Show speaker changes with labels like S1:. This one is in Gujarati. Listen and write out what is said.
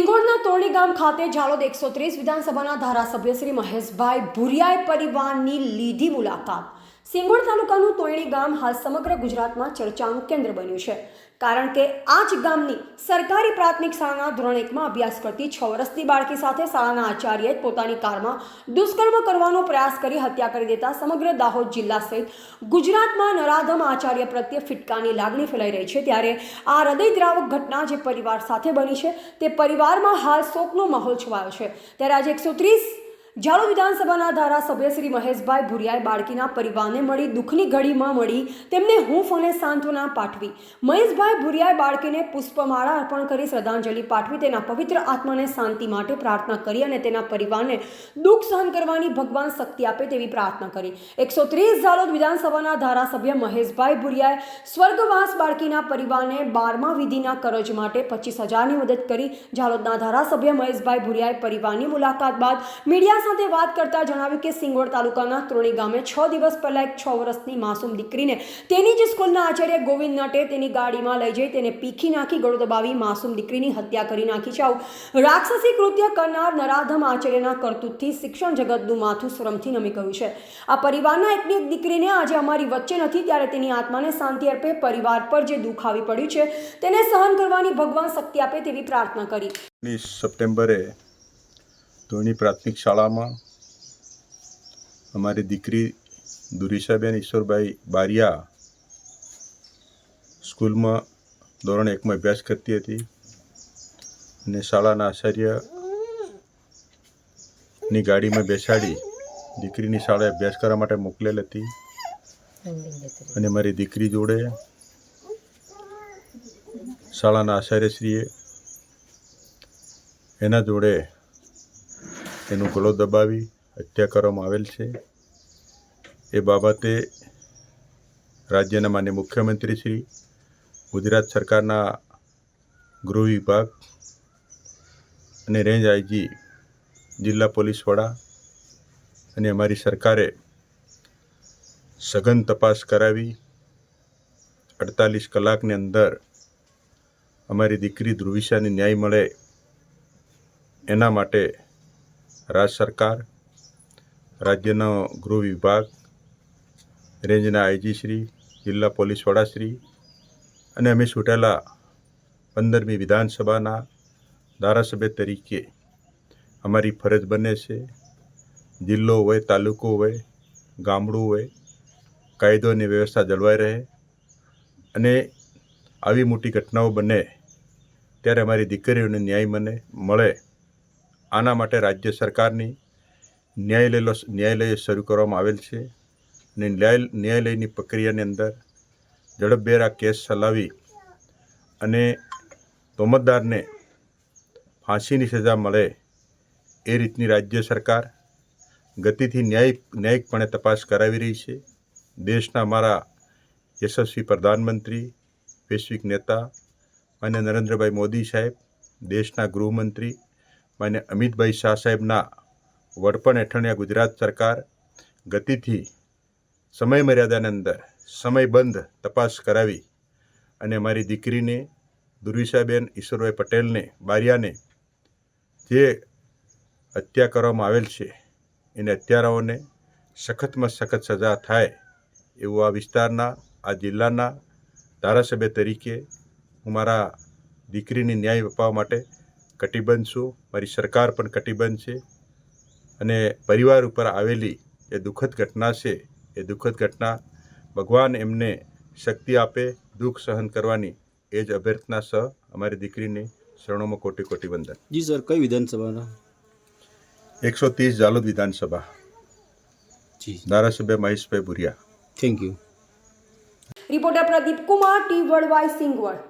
S1: સિંગોડના તોરણી ગામ ખાતે ઝાલોદ એકસો ત્રીસ વિધાનસભાના ધારાસભ્ય શ્રી મહેશભાઈ ભુરિયાએ પરિવારની લીધી મુલાકાત. સિંગોડ તાલુકાનું તોયણી ગામ હાલ સમગ્ર ગુજરાતમાં ચર્ચાનું કેન્દ્ર બન્યું છે. કારણ કે આ જ ગામની સરકારી પ્રાથમિક શાળાના ધોરણ એકમાં અભ્યાસ કરતી છ વર્ષની બાળકી સાથે શાળાના આચાર્યએ પોતાની કારમાં દુષ્કર્મ કરવાનો પ્રયાસ કરી હત્યા કરી દેતા સમગ્ર દાહોદ જિલ્લા સહિત ગુજરાતમાં નરાધમ આચાર્ય પ્રત્યે ફિટકાની લાગણી ફેલાઈ રહી છે. ત્યારે આ હૃદયદ્રાવક ઘટના જે પરિવાર સાથે બની છે, તે પરિવારમાં હાલ શોકનો માહોલ છવાયો છે. ત્યારે આજે એકસો ત્રીસ ઝાલોદ વિધાનસભાના ધારાસભ્ય શ્રી મહેશભાઈ ભુરિયાએ બાળકીના પરિવારને મળી દુઃખની ઘડીમાં મળી તેમને હૂંફ અને સાંત્વના પાઠવી. મહેશભાઈ ભુરિયાએ બાળકીને પુષ્પમાળા અર્પણ કરી શ્રદ્ધાંજલિ પાઠવી, તેના પવિત્ર આત્માને શાંતિ માટે પ્રાર્થના કરી અને તેના પરિવારને દુઃખ સહન કરવાની ભગવાન શક્તિ આપે તેવી પ્રાર્થના કરી. એકસો ત્રીસ ઝાલોદ વિધાનસભાના ધારાસભ્ય મહેશભાઈ ભુરિયાએ સ્વર્ગવાસ બાળકીના પરિવારને બારમા વિધિના કરજ માટે પચીસ હજારની મદદ કરી. ઝાલોદના ધારાસભ્ય મહેશભાઈ ભુરિયાએ પરિવારની મુલાકાત બાદ મીડિયા સાથે વાત કરતા જણાવ્યું કે સિંગોડ તાલુકાના ત્રોણી ગામે છ દિવસ પહેલા એક છ વર્ષની માસૂમ દીકરીને તેની જ સ્કૂલના આચાર્ય ગોવિંદ નટે તેની ગાડીમાં લઈ જઈ તેને પીખી નાખી ગળો દબાવી માસૂમ દીકરીની હત્યા કરી નાખી છે. આવું રાક્ષસી કૃત્ય કરનાર નરાધમ આચાર્યના કરતૂતથી શિક્ષણ જગતનું માથું શ્રમથી નમી ગયું છે. આ પરિવારના એકની એક દીકરીને આજે અમારી વચ્ચે નથી, ત્યારે તેની આત્માને શાંતિ અર્પે પરિવાર પર જે દુઃખ આવી પડ્યું છે, તેને સહન કરવાની ભગવાન શક્તિ આપે તેવી પ્રાર્થના કરી.
S2: સપ્ટેમ્બરે ધોની પ્રાથમિક શાળામાં અમારી દીકરી દુરીશાબેન ઈશ્વરભાઈ બારિયા સ્કૂલમાં ધોરણ એકમાં અભ્યાસ કરતી હતી અને શાળાના આચાર્યની ગાડીમાં બેસાડી દીકરીની શાળાએ અભ્યાસ કરવા માટે મોકલેલ હતી. અને મારી દીકરી જોડે શાળાના આચાર્યશ્રીએ એના જોડે એનું ગળો દબાવી હત્યા કરવામાં આવેલ છે. એ બાબતે રાજ્યના માન્ય મુખ્યમંત્રી શ્રી, ગુજરાત સરકારના ગૃહ વિભાગ અને રેન્જ આઈજી, જિલ્લા પોલીસ વડા અને અમારી સરકારે સઘન તપાસ કરાવી. અડતાલીસ કલાકની અંદર અમારી દીકરી ધ્રુવિશાને ન્યાય મળે એના માટે રાજ્ય સરકાર, રાજ્યનો ગૃહ વિભાગ, રેન્જના આઈજીશ્રી જિલ્લા પોલીસ વડાશ્રી અને અમે છૂટેલા પંદરમી વિધાનસભાના ધારાસભ્ય તરીકે અમારી ફરજ બને છે. જિલ્લો હોય, તાલુકો હોય, ગામડું હોય, કાયદો અને વ્યવસ્થા જળવાઈ રહે અને આવી મોટી ઘટનાઓ બને ત્યારે અમારી દીકરીઓને ન્યાય મને, મળે. આના માટે રાજ્ય સરકારની ન્યાયાલયો ન્યાયાલય શરૂ કરવામાં આવેલ છે અને ન્યાય ન્યાયાલયની પ્રક્રિયાની અંદર ઝડપભેર આ કેસ ચલાવી અને તોમતદારને ફાંસીની સજા મળે એ રીતની રાજ્ય સરકાર ગતિથી ન્યાય ન્યાયિકપણે તપાસ કરાવી રહી છે. દેશના મારા યશસ્વી પ્રધાનમંત્રી, વૈશ્વિક નેતા અને નરેન્દ્રભાઈ મોદી સાહેબ, દેશના ગૃહમંત્રી માન્ય અમિતભાઈ શાહ સાહેબના વડપણ હેઠળની ગુજરાત સરકાર ગતિથી સમય મર્યાદાની અંદર સમયબંધ તપાસ કરાવી અને મારી દીકરીને દુર્વિશાબેન ઈશ્વરભાઈ પટેલને, બારિયાને જે હત્યા કરવામાં આવેલ છે, એને હત્યારાઓને સખતમાં સખત સજા થાય એવું આ વિસ્તારના, આ જિલ્લાના ધારાસભ્ય તરીકે હું મારા દીકરીને ન્યાય અપાવવા માટે કટિબદ્ધ છું. મારી સરકાર પણ કટિબંધ છે. અને પરિવાર ઉપર આવેલી એ દુઃખદ ઘટના છે એ દુઃખદ ઘટના ભગવાન એમને શક્તિ આપે દુઃખ સહન કરવાની એ જ અભ્યર્થના સહ અમારી દીકરીને શરણોમાં કોટી કોટી વંદન.
S3: જી સર કઈ વિધાનસભાના?
S2: એકસો ત્રીસ જાલોદ વિધાનસભા.
S3: જી.
S2: ધારાસભ્ય Maheshbhai Bhuriya.
S3: Thank you.
S1: Reporter Pradeep Kumar T world wise Singvad.